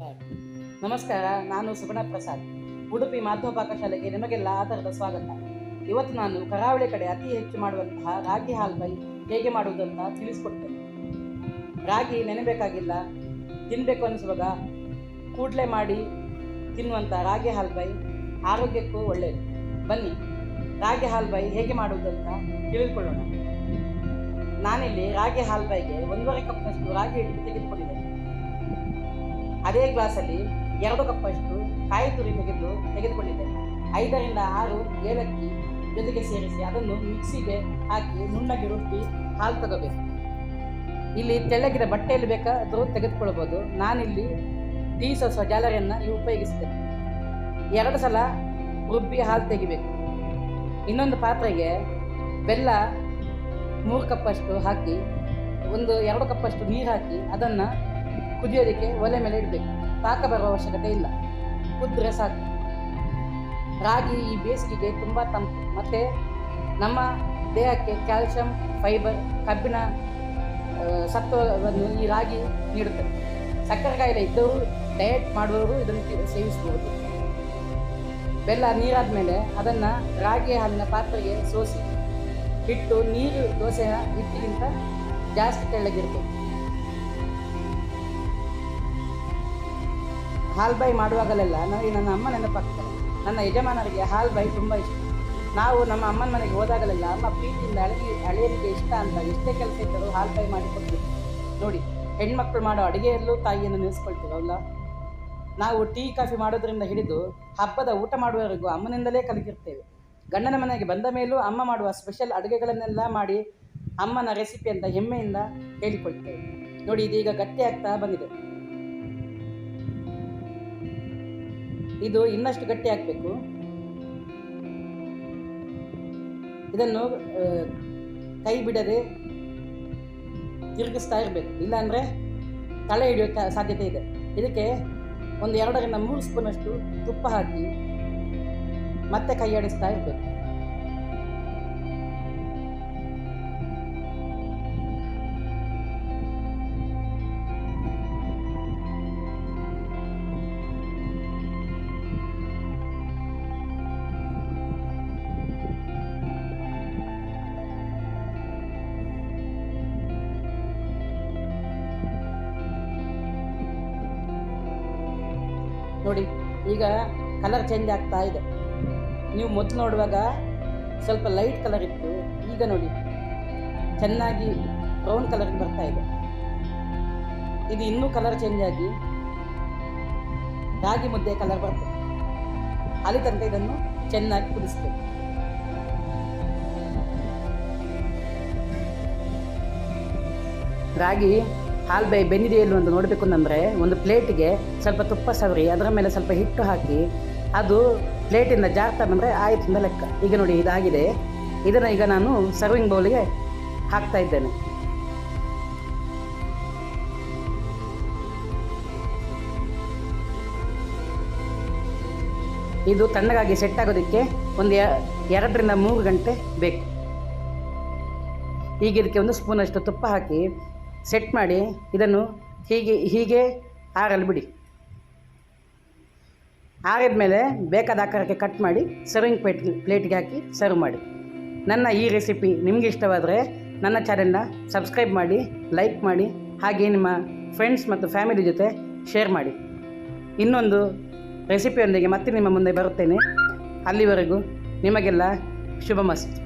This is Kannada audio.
ನಮಸ್ಕಾರ, ನಾನು ಸುಗುಣ ಪ್ರಸಾದ್. ಉಡುಪಿ ಮಾಧ್ಯಮ ಪಾಕಶಾಲೆಗೆ ನಿಮಗೆಲ್ಲ ಆಧಾರದ ಸ್ವಾಗತ. ಇವತ್ತು ನಾನು ಕರಾವಳಿ ಕಡೆ ಅತಿ ಹೆಚ್ಚು ಮಾಡುವಂತಹ ರಾಗಿ ಹಾಲ್ಬೈ ಹೇಗೆ ಮಾಡುವುದಂತ ತಿಳಿಸ್ಕೊಡ್ತೇನೆ. ರಾಗಿ ನೆನೆಬೇಕಾಗಿಲ್ಲ ತಿನ್ನಬೇಕು ಅನಿಸುವಾಗ ಕೂಡಲೇ ಮಾಡಿ ತಿನ್ನುವಂಥ ರಾಗಿ ಹಾಲ್ಬೈ ಆರೋಗ್ಯಕ್ಕೂ ಒಳ್ಳೆಯದು ಬನ್ನಿ, ರಾಗಿ ಹಾಲ್ಬೈ ಹೇಗೆ ಮಾಡುವುದಂತ ತಿಳಿದುಕೊಳ್ಳೋಣ. ನಾನಿಲ್ಲಿ ರಾಗಿ ಹಾಲ್ಬೈಗೆ ಒಂದೂವರೆ ಕಪ್ನಷ್ಟು ರಾಗಿ ಹಿಟ್ಟು ತೆಗೆದುಕೊಂಡಿದ್ದೇನೆ. ಅದೇ ಗ್ಲಾಸಲ್ಲಿ ಎರಡು ಕಪ್ಪಷ್ಟು ಕಾಯಿ ತುರಿ ತೆಗೆದು ತೆಗೆದುಕೊಂಡಿದ್ದೆ. ಐದರಿಂದ ಆರು ಏಲಕ್ಕಿ ಜೊತೆಗೆ ಸೇರಿಸಿ ಅದನ್ನು ಮಿಕ್ಸಿಗೆ ಹಾಕಿ ನುಣ್ಣಗೆ ರುಬ್ಬಿ ಹಾಲು ತಗೋಬೇಕು. ಇಲ್ಲಿ ತೆಳ್ಳಗಿದ ಬಟ್ಟೆಯಲ್ಲಿ ಬೇಕಾದರೂ ತೆಗೆದುಕೊಳ್ಬೋದು. ನಾನಿಲ್ಲಿ ಟೀ ಜಾಲರಿಯನ್ನು ಜಾಲರಿಯನ್ನು ಉಪಯೋಗಿಸ್ತೇನೆ. ಎರಡು ಸಲ ರುಬ್ಬಿ ಹಾಲು ತೆಗಿಬೇಕು. ಇನ್ನೊಂದು ಪಾತ್ರೆಗೆ ಬೆಲ್ಲ ಮೂರು ಕಪ್ಪಷ್ಟು ಹಾಕಿ ಒಂದು ಎರಡು ಕಪ್ಪಷ್ಟು ನೀರು ಹಾಕಿ ಅದನ್ನು ಕುದಿಯೋದಕ್ಕೆ ಒಲೆ ಮೇಲೆ ಇಡಬೇಕು. ಪಾಕ ಬರುವ ಅವಶ್ಯಕತೆ ಇಲ್ಲ. ಕುದ್ರೆ ಸಾಕು. ರಾಗಿ ಈ ಬೇಸಿಗೆಗೆ ತುಂಬ ತಂಪು. ಮತ್ತು ನಮ್ಮ ದೇಹಕ್ಕೆ ಕ್ಯಾಲ್ಸಿಯಂ ಫೈಬರ್, ಕಬ್ಬಿಣ ಸತ್ವವನ್ನು ಈ ರಾಗಿ ನೀಡುತ್ತದೆ ಸಕ್ಕರೆ ಕಾಯಿಲೆ ಇದ್ದವರು ಡಯಟ್ ಮಾಡುವವರು ಇದನ್ನು ಸೇವಿಸ್ಬೋದು. ಬೆಲ್ಲ ನೀರಾದ ಮೇಲೆ ಅದನ್ನು ರಾಗಿ ಹಾಲಿನ ಪಾತ್ರೆಗೆ ಸೋಸಿ, ಹಿಟ್ಟು, ನೀರು, ದೋಸೆಯ ಹಿಟ್ಟಿಗಿಂತ ಜಾಸ್ತಿ ತೆಳ್ಳಗಿರಬೇಕು ಹಾಲ್ ಬೈ ಮಾಡುವಾಗಲೆಲ್ಲ ನನಗೆ ನನ್ನ ಅಮ್ಮ ನೆನಪಾಗ್ತಾರೆ ನನ್ನ ಯಜಮಾನರಿಗೆ ಹಾಲ್ ಬೈ ತುಂಬ ಇಷ್ಟ. ನಾವು ನಮ್ಮ ಅಮ್ಮನ ಮನೆಗೆ ಹೋದಾಗಲೆಲ್ಲ ಅಮ್ಮ ಪ್ರೀತಿಯಿಂದ ಅಳಿಗೆ ಅಳೆಯಲಿಕ್ಕೆ ಇಷ್ಟ ಅಂತ ಎಷ್ಟೇ ಕೆಲಸ ಇದ್ದರೂ ಮಾಡಿ ಕೊಡ್ತೀವಿ ನೋಡಿ, ಹೆಣ್ಮಕ್ಳು ಮಾಡೋ ಅಡುಗೆಯಲ್ಲೂ ತಾಯಿಯನ್ನು ನೆನೆಸ್ಕೊಳ್ತೀವಲ್ಲ ನಾವು ಟೀ, ಕಾಫಿ ಮಾಡೋದ್ರಿಂದ ಹಿಡಿದು ಹಬ್ಬದ ಊಟ ಮಾಡುವವರೆಗೂ ಅಮ್ಮನಿಂದಲೇ ಕಲಿತಿರ್ತೇವೆ ಗಂಡನ ಮನೆಗೆ ಬಂದ ಮೇಲೂ ಅಮ್ಮ ಮಾಡುವ ಸ್ಪೆಷಲ್ ಅಡುಗೆಗಳನ್ನೆಲ್ಲ ಮಾಡಿ ಅಮ್ಮನ ರೆಸಿಪಿ ಅಂತ ಹೆಮ್ಮೆಯಿಂದ ಹೇಳಿಕೊಳ್ತೇವೆ. ನೋಡಿ, ಇದೀಗ ಗಟ್ಟಿ ಆಗ್ತಾ ಬಂದಿದೆ. ಇದು ಇನ್ನಷ್ಟು ಗಟ್ಟಿ ಆಗಬೇಕು ಇದನ್ನು ಕೈ ಬಿಡದೆ ತಿರುಗಿಸ್ತಾ ಇರಬೇಕು. ಇಲ್ಲಾಂದರೆ ತಲೆ ಹಿಡಿಯೋ ಸಾಧ್ಯತೆ ಇದೆ. ಇದಕ್ಕೆ ಒಂದು ಎರಡರಿಂದ ಮೂರು ಸ್ಪೂನಷ್ಟು ತುಪ್ಪ ಹಾಕಿ ಮತ್ತೆ ಕೈ ಆಡಿಸ್ತಾ ಇರಬೇಕು. ನೋಡಿ, ಈಗ ಕಲರ್ ಚೇಂಜ್ ಆಗ್ತಾ ಇದೆ. ನೀವು ಮೊದಲು ನೋಡುವಾಗ ಸ್ವಲ್ಪ ಲೈಟ್ ಕಲರ್ ಇತ್ತು, ಈಗ ನೋಡಿ, ಚೆನ್ನಾಗಿ ಬ್ರೌನ್ ಕಲರ್ ಬರ್ತಾ ಇದೆ. ಇದು ಇನ್ನೂ ಕಲರ್ ಚೇಂಜ್ ಆಗಿ ರಾಗಿ ಮುದ್ದೆ ಕಲರ್ ಬರ್ತದೆ ಅಲ್ಲಿ ತನಕ ಇದನ್ನು ಚೆನ್ನಾಗಿ ಕುದಿಸ್ಬೇಕು. ರಾಗಿ ಹಾಲು ಬೈ ಒಂದು ಅಂತ ನೋಡಬೇಕು ಅಂದರೆ ಒಂದು ಪ್ಲೇಟಿಗೆ ಸ್ವಲ್ಪ ತುಪ್ಪ ಸವರಿ, ಅದರ ಮೇಲೆ ಸ್ವಲ್ಪ ಹಿಟ್ಟು ಹಾಕಿ ಅದು ಪ್ಲೇಟಿಂದ ಜಾರ್ತಾ ಬಂದರೆ ಆಯಿತು ಅಂತ ಲೆಕ್ಕ. ಈಗ ನೋಡಿ ಇದಾಗಿದೆ. ಇದನ್ನು ಈಗ ನಾನು ಸರ್ವಿಂಗ್ ಬೌಲಿಗೆ ಹಾಕ್ತಾ ಇದ್ದೇನೆ. ಇದು ತಣ್ಣಗಾಗಿ ಸೆಟ್ ಆಗೋದಕ್ಕೆ ಒಂದು ಎರಡರಿಂದ ಮೂರು ಗಂಟೆ ಬೇಕು. ಈಗ ಇದಕ್ಕೆ ಒಂದು ಸ್ಪೂನಷ್ಟು ತುಪ್ಪ ಹಾಕಿ ಸೆಟ್ ಮಾಡಿ ಇದನ್ನು ಹೀಗೆ ಹೀಗೆ ಆರಲು ಬಿಡಿ. ಆರಿದ ಮೇಲೆ ಬೇಕಾದ ಆಕಾರಕ್ಕೆ ಕಟ್ ಮಾಡಿ ಸರ್ವಿಂಗ್ ಪ್ಲೇಟ್ ಪ್ಲೇಟ್ಗೆ ಹಾಕಿ ಸರ್ವ್ ಮಾಡಿ. ನನ್ನ ಈ ರೆಸಿಪಿ ನಿಮಗೆ ಇಷ್ಟವಾದರೆ ನನ್ನ ಚಾನೆಲ್ನ ಸಬ್ಸ್ಕ್ರೈಬ್ ಮಾಡಿ ಲೈಕ್ ಮಾಡಿ, ಹಾಗೆ ನಿಮ್ಮ ಫ್ರೆಂಡ್ಸ್ ಮತ್ತು ಫ್ಯಾಮಿಲಿ ಜೊತೆ ಶೇರ್ ಮಾಡಿ. ಇನ್ನೊಂದು ರೆಸಿಪಿಯೊಂದಿಗೆ ಮತ್ತೆ ನಿಮ್ಮ ಮುಂದೆ ಬರುತ್ತೇನೆ. ಅಲ್ಲಿವರೆಗೂ ನಿಮಗೆಲ್ಲ ಶುಭ ಮಸ್ತ್